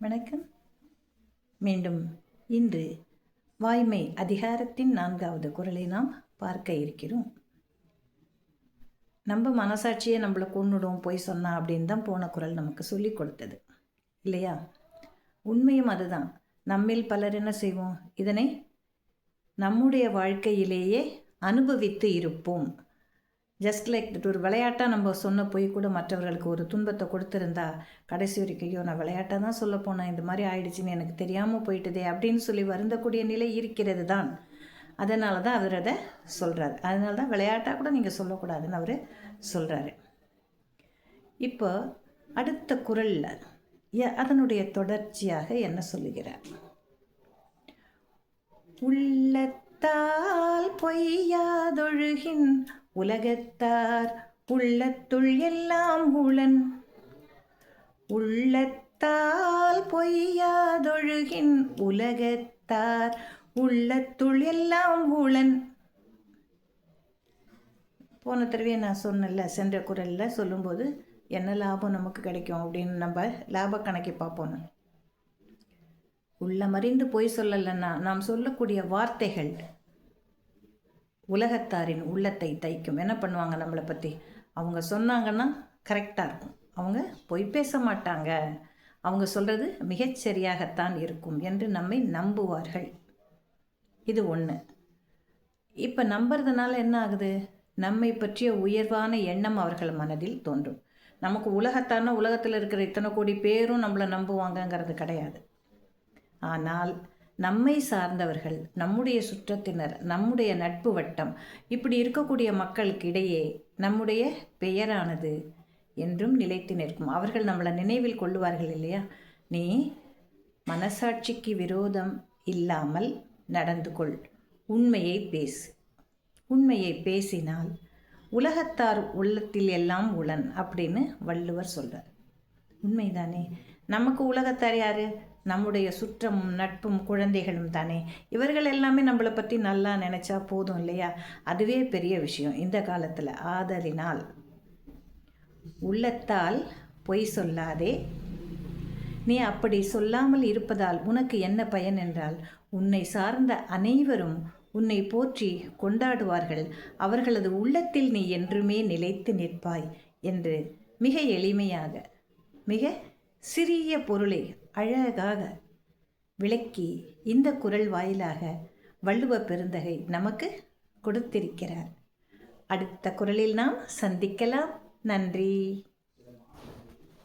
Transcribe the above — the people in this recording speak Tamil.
வணக்கம். மீண்டும் இன்று வாய்மை அதிகாரத்தின் நான்காவது குரலை நாம் பார்க்க இருக்கிறோம். நம்ம மனசாட்சியை நம்மளை கொண்டுடும் போய் சொன்னா அப்படின்னு தான் போன குரல் நமக்கு சொல்லி கொடுத்தது. இல்லையா? உண்மையும் அதுதான். நம்மில் பலர் என்ன செய்வோம்? இதனை நம்முடைய வாழ்க்கையிலேயே அனுபவித்து இருப்போம். ஜஸ்ட் லைக் தட் ஒரு விளையாட்டாக நம்ம சொன்ன போய் கூட மற்றவர்களுக்கு ஒரு துன்பத்தை கொடுத்துருந்தா கடைசி வரைக்கும் ஐயோ நான் விளையாட்டாக தான் சொல்ல போனேன் இந்த மாதிரி ஆயிடுச்சுன்னு எனக்கு தெரியாமல் போயிட்டுதே அப்படின்னு சொல்லி வருந்தக்கூடிய நிலை இருக்கிறது தான். அதனால தான் அவர் அதை சொல்கிறார் அதனால தான் விளையாட்டாக கூட நீங்கள் சொல்லக்கூடாதுன்னு அவர் சொல்கிறாரு இப்போ அடுத்த குரலில் அதனுடைய தொடர்ச்சியாக என்ன சொல்லுகிறார்? உள்ளத்தால் பொய்யாதொழுகின் உலகத்தார் உள்ளத்துள் எல்லாம் உளன். உள்ளத்தால் பொய்யாதொழுகின் உலகத்தார் உள்ளத்துள் எல்லாம் உளன். போன தடவையே நான் சொன்னல சென்ற குரலில் சொல்லும்போது என்ன லாபம் நமக்கு கிடைக்கும் அப்படின்னு நம்ம லாப கணக்கை பார்ப்போம் உள்ளமறிந்து பொய் சொல்லலைன்னா நாம் சொல்லக்கூடிய வார்த்தைகள் உலகத்தாரின் உள்ளத்தை தைக்கும். என்ன பண்ணுவாங்க நம்மளை பற்றி அவங்க சொன்னாங்கன்னா கரெக்டாக இருக்கும். அவங்க பொய் பேச மாட்டாங்க. அவங்க சொல்கிறது மிகச்சரியாகத்தான் இருக்கும் என்று நம்மை நம்புவார்கள். இது ஒன்று இப்போ நம்புறதுனால என்ன ஆகுது? நம்மை பற்றிய உயர்வான எண்ணம் அவர்கள் மனதில் தோன்றும். நமக்கு உலகத்தான உலகத்தில் இருக்கிற இத்தனை கோடி பேரும் நம்மளை நம்புவாங்கங்கிறது கிடையாது. ஆனால் நம்மை சார்ந்தவர்கள் நம்முடைய சுற்றத்தினர் நம்முடைய நட்பு வட்டம் இப்படி இருக்கக்கூடிய மக்களுக்கு இடையே நம்முடைய பெயரானது என்றும் நிலைத்து நிற்கும். அவர்கள் நம்மளை நினைவில் கொள்ளுவார்கள் இல்லையா? நீ மனசாட்சிக்கு விரோதம் இல்லாமல் நடந்து கொள். உண்மையை பேசு. உண்மையை பேசினால் உலகத்தார் உள்ளத்தில் எல்லாம் உளன் அப்படின்னு வள்ளுவர் சொல்கிறார் உண்மைதானே? நமக்கு உலகத்தார் யார்? நம்முடைய சுற்றமும் நட்பும் குழந்தைகளும் தானே. இவர்கள் எல்லாமே நம்மளை பற்றி நல்லா நினச்சா போதும் இல்லையா? அதுவே பெரிய விஷயம். இந்த காலத்தில் ஆதலினால் உள்ளத்தால் பொய் சொல்லாதே. நீ அப்படி சொல்லாமல் இருப்பதால் உனக்கு என்ன பயன் என்றால் உன்னை சார்ந்த அனைவரும் உன்னை போற்றி கொண்டாடுவார்கள். அவர்களது உள்ளத்தில் நீ என்றுமே நிலைத்து நிற்பாய் என்று மிக எளிமையாக மிக சிறிய பொருளை அழகாக விளக்கி இந்த குரல் வாயிலாக வள்ளுவ பெருந்தகை நமக்கு கொடுத்திருக்கிறார். அடுத்த குரலில் நாம் சந்திக்கலாம். நன்றி.